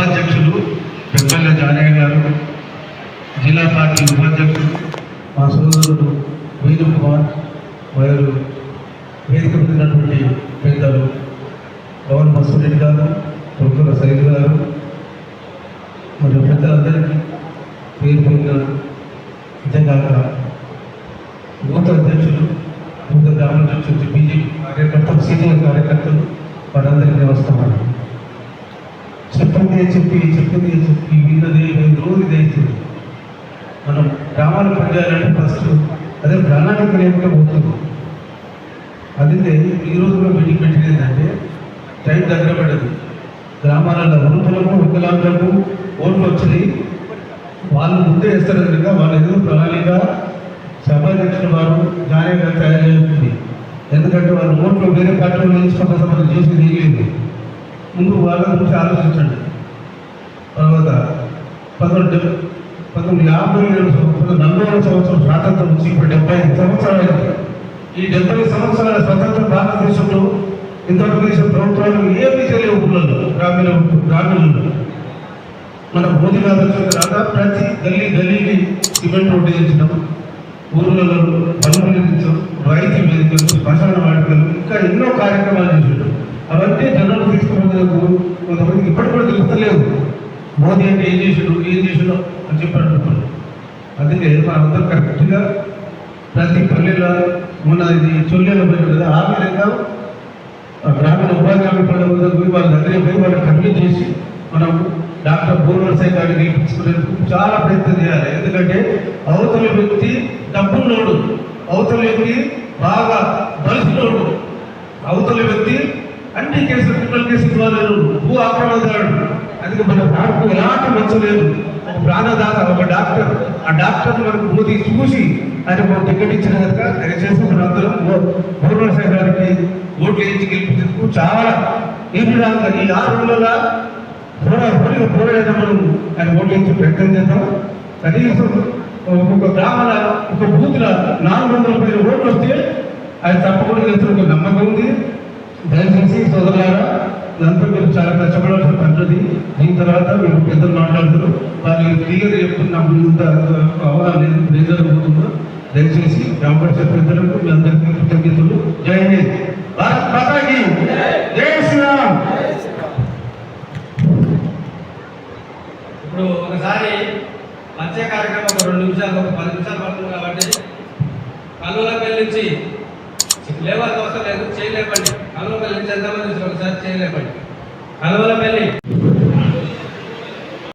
ఉపాధ్యక్షులు పెద్దల జానయ్య గారు జిల్లా పార్టీ ఉపాధ్యక్షులు మా సోదరుడు వేణు కుమార్ వారు వేదిక పొందినటువంటి పెద్దలు పవన్ మసూరెడ్డి గారు ప్రొఫెసర్ సైద్ గారు మరియు పెద్దలందరికీ పేరు పొందిన అంతేకాక బూత్ అధ్యక్షులు బూత్ గ్రామాధ్యక్షులు బీజేపీ కార్యకర్తలు సీనియర్ కార్యకర్తలు వారందరికీ నమస్కారం. చెప్పిందే చెప్పి చెప్పిందే చెప్పి విన్నదే రోజు ఇదైతుంది మనం గ్రామాలు పనిచేయాలంటే ఫస్ట్ అదే ప్రణాళిక లేకుండా పోతుంది అదే ఈ రోజులో మీటింగ్ పెట్టింది ఏంటంటే టైం దగ్గర పడదు. గ్రామాలలో వృద్ధులకు వికలాంగులకు ఓట్లు వచ్చినాయి. వాళ్ళు ముందే వేస్తారు కనుక వాళ్ళు ఏదో ప్రణాళిక సభాధ్యక్షుల వారు జాగ్రత్తగా తయారు చేస్తుంది ఎందుకంటే వాళ్ళు ఓట్లు వేరే పార్టీలో నిలుచుకుంటే మనం చేసేది ఏం లేదు. ముందు వాళ్ళ గురించి ఆలోచించండి. తర్వాత పంతొమ్మిది పంతొమ్మిది యాభై ఏడు సంవత్సరం నలభై ఏడు సంవత్సరం స్వాతంత్రం వచ్చి ఇప్పుడు డెబ్బై ఐదు సంవత్సరాలు ఈ డెబ్బై సంవత్సరాల స్వతంత్ర భారతదేశంలో ఇంతవరకు దేశ ప్రభుత్వాలు ఏమీ తెలియవు ఊళ్ళలో గ్రామీణ గ్రామీణంలో. మన మోదీ గారు వచ్చిన ప్రతి గల్లీ గల్లీకి సిమెంట్ రోడ్డు చేసినాం ఊర్లలో పనులు నిర్మించాం రైతు వేదికలు శ్మశాన తీసుకున్నందుకు కొంతమందికి ఇప్పటికి కూడా తెలుస్తలేదు. మోదీ అంటే ఏం చేసాడు ఏం చేసాడు అని చెప్పి అంటున్నారు అందుకే మనందరం కరెక్ట్గా ప్రతి పల్లెలో మన ఇది చొల్లెలో పోయింది కదా ఆ విధంగా గ్రామీణ ఉపాధి హామీ పనుల పోయి వాళ్ళ దగ్గర పోయి వాళ్ళకి కంప్లీట్ చేసి మనం డాక్టర్ పూర్వసాయి గారిని నేర్పించుకునేందుకు చాలా ప్రయత్నం చేయాలి. ఎందుకంటే అవతల వ్యక్తి డబ్బున్నోడు అవతల వ్యక్తి బాగా బలిసినోడు అవతల వ్యక్తి అన్ని కేసులు క్రిమినల్ కేసులు ఇవ్వలేరు భూ ఆక్రమణదారుడు. అందుకే మన నాకు ఎలాంటి మంచలేదు ఒక ప్రాణదాత ఒక డాక్టర్. ఆ డాక్టర్ మనకు మోదీ చూసి ఆయన మనం టికెట్ ఇచ్చిన కనుక దయచేసి మనందరం పూర్వసాయి గారికి ఓట్లు వేయించి గెలిపించేందుకు చాలా ఈ విధంగా ఈ ఆరు నెలల పోరా పోలిక పోరాడేదా మనం. ఆయన ఓట్లు వేయించి ప్రయత్నం చేద్దాం. కనీసం ఒక్కొక్క గ్రామాల ఒక బూత్ల నాలుగు వందల పైన ఓట్లు వస్తే ఆయన తప్పకుండా చేస్తున్న నమ్మకం ఉంది. దయచేసి సోదరులారా ఇదంతా మీరు చాలా కష్టపడాల్సిన పద్ధతి. దీని తర్వాత మీరు పెద్దలు మాట్లాడుతారు వాళ్ళు క్లియర్ చెప్తున్న ముందు అవగాహన లేదు ఏం జరుగుతుందో దయచేసి గ్రామ పరిషత్ పెద్దలకు మీ అందరికీ కృతజ్ఞతలు. జై హింద్. భారత్ మాతాకి. జై శ్రీరామ్. ఇప్పుడు ఒకసారి మత్స్య కార్యక్రమం ఒక రెండు నిమిషాలు ఒక పది నిమిషాలు పడుతుంది కాబట్టి కల్లుల నుంచి లేవర్ అవసరం లేదు చేయలేపండి. కల్లుల చంద్రబాబు ఎంతమంది ఒకసారి చేయలేపండి. కలవలపల్లి